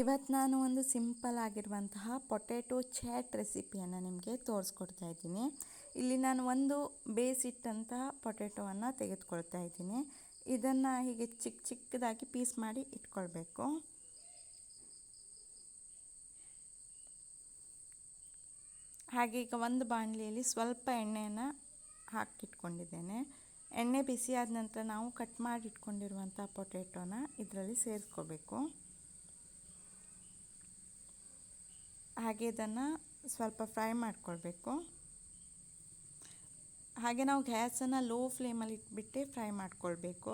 ಇವತ್ತು ನಾನು ಒಂದು ಸಿಂಪಲ್ ಆಗಿರುವಂತಹ ಪೊಟ್ಯಾಟೊ ಚಾಟ್ ರೆಸಿಪಿಯನ್ನು ನಿಮಗೆ ತೋರಿಸ್ಕೊಡ್ತಾ ಇದ್ದೀನಿ. ಇಲ್ಲಿ ನಾನು ಒಂದು ಬೇಯಿಸಿಟ್ಟಂತಹ ಪೊಟ್ಯಾಟೊವನ್ನು ತೆಗೆದುಕೊಳ್ತಾ ಇದ್ದೀನಿ. ಇದನ್ನು ಹೀಗೆ ಚಿಕ್ಕ ಚಿಕ್ಕದಾಗಿ ಪೀಸ್ ಮಾಡಿ ಇಟ್ಕೊಳ್ಬೇಕು. ಹಾಗೆ ಈಗ ಒಂದು ಬಾಣಲಿಯಲ್ಲಿ ಸ್ವಲ್ಪ ಎಣ್ಣೆಯನ್ನು ಹಾಕಿಟ್ಕೊಂಡಿದ್ದೇನೆ. ಎಣ್ಣೆ ಬಿಸಿಯಾದ ನಂತರ ನಾವು ಕಟ್ ಮಾಡಿ ಇಟ್ಕೊಂಡಿರುವಂಥ ಪೊಟ್ಯಾಟೊನ ಇದರಲ್ಲಿ ಸೇರಿಸ್ಕೋಬೇಕು. ಹಾಗೆ ಇದನ್ನು ಸ್ವಲ್ಪ ಫ್ರೈ ಮಾಡ್ಕೊಳ್ಬೇಕು. ಹಾಗೆ ನಾವು ಗ್ಯಾಸನ್ನು ಲೋ ಫ್ಲೇಮಲ್ಲಿ ಇಟ್ಬಿಟ್ಟು ಫ್ರೈ ಮಾಡ್ಕೊಳ್ಬೇಕು.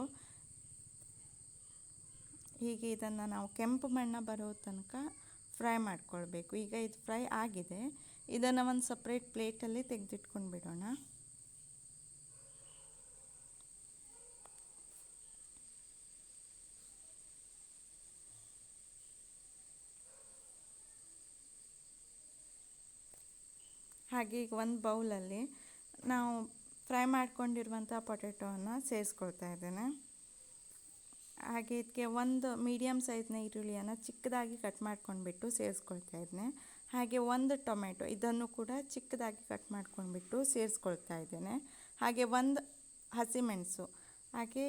ಹೀಗೆ ಇದನ್ನು ನಾವು ಕೆಂಪು ಬಣ್ಣ ಬರೋ ತನಕ ಫ್ರೈ ಮಾಡ್ಕೊಳ್ಬೇಕು. ಈಗ ಇದು ಫ್ರೈ ಆಗಿದೆ. ಇದನ್ನು ಒಂದು ಸಪ್ರೇಟ್ ಪ್ಲೇಟಲ್ಲಿ ತೆಗೆದಿಟ್ಕೊಂಡು ಬಿಡೋಣ ಹಾಗೆ ಈಗ ಒಂದು ಬೌಲಲ್ಲಿ ನಾವು ಫ್ರೈ ಮಾಡ್ಕೊಂಡಿರುವಂಥ ಪೊಟೆಟೋವನ್ನು ಸೇರಿಸ್ಕೊಳ್ತಾ ಇದ್ದೇನೆ. ಹಾಗೆ ಇದಕ್ಕೆ ಒಂದು ಮೀಡಿಯಮ್ ಸೈಜ್ನ ಈರುಳ್ಳಿಯನ್ನು ಚಿಕ್ಕದಾಗಿ ಕಟ್ ಮಾಡ್ಕೊಂಡ್ಬಿಟ್ಟು ಸೇರಿಸ್ಕೊಳ್ತಾ ಇದ್ದೇನೆ. ಹಾಗೆ ಒಂದು ಟೊಮೆಟೊ ಇದನ್ನು ಕೂಡ ಚಿಕ್ಕದಾಗಿ ಕಟ್ ಮಾಡ್ಕೊಂಡ್ಬಿಟ್ಟು ಸೇರಿಸ್ಕೊಳ್ತಾ ಇದ್ದೇನೆ. ಹಾಗೆ ಒಂದು ಹಸಿಮೆಣಸು, ಹಾಗೆ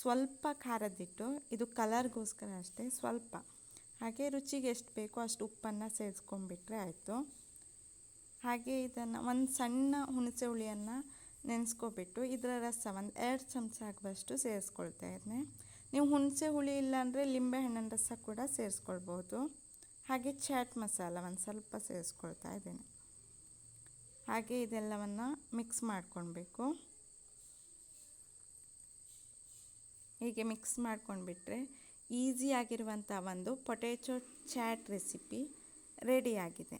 ಸ್ವಲ್ಪ ಖಾರದಿಟ್ಟು ಇದು ಕಲರ್ಗೋಸ್ಕರ ಅಷ್ಟೇ, ಸ್ವಲ್ಪ. ಹಾಗೆ ರುಚಿಗೆ ಎಷ್ಟು ಬೇಕೋ ಅಷ್ಟು ಉಪ್ಪನ್ನು ಸೇರಿಸ್ಕೊಂಡ್ಬಿಟ್ರೆ ಆಯಿತು. ಹಾಗೆ ಇದನ್ನು ಒಂದು ಸಣ್ಣ ಹುಣಸೆ ಹುಳಿಯನ್ನು ನೆನೆಸ್ಕೊಬಿಟ್ಟು ಇದರ ರಸ ಒಂದು ಎರಡು ಚಮಚ ಆಗುವಷ್ಟು ಸೇರಿಸ್ಕೊಳ್ತಾ ಇದ್ದೆ ನೀವು ಹುಣಸೆ ಹುಳಿ ಇಲ್ಲಾಂದರೆ ಲಿಂಬೆಹಣ್ಣಿನ ರಸ ಕೂಡ ಸೇರಿಸ್ಕೊಳ್ಬೋದು. ಹಾಗೆ ಚಾಟ್ ಮಸಾಲ ಒಂದು ಸ್ವಲ್ಪ ಸೇರಿಸ್ಕೊಳ್ತಾ ಇದ್ದೇನೆ. ಹಾಗೆ ಇದೆಲ್ಲವನ್ನು ಮಿಕ್ಸ್ ಮಾಡ್ಕೊಳ್ಬೇಕು. ಹೀಗೆ ಮಿಕ್ಸ್ ಮಾಡ್ಕೊಂಡ್ಬಿಟ್ರೆ ಈಸಿಯಾಗಿರುವಂಥ ಒಂದು ಪೊಟ್ಯಾಟೊ ಚಾಟ್ ರೆಸಿಪಿ ರೆಡಿಯಾಗಿದೆ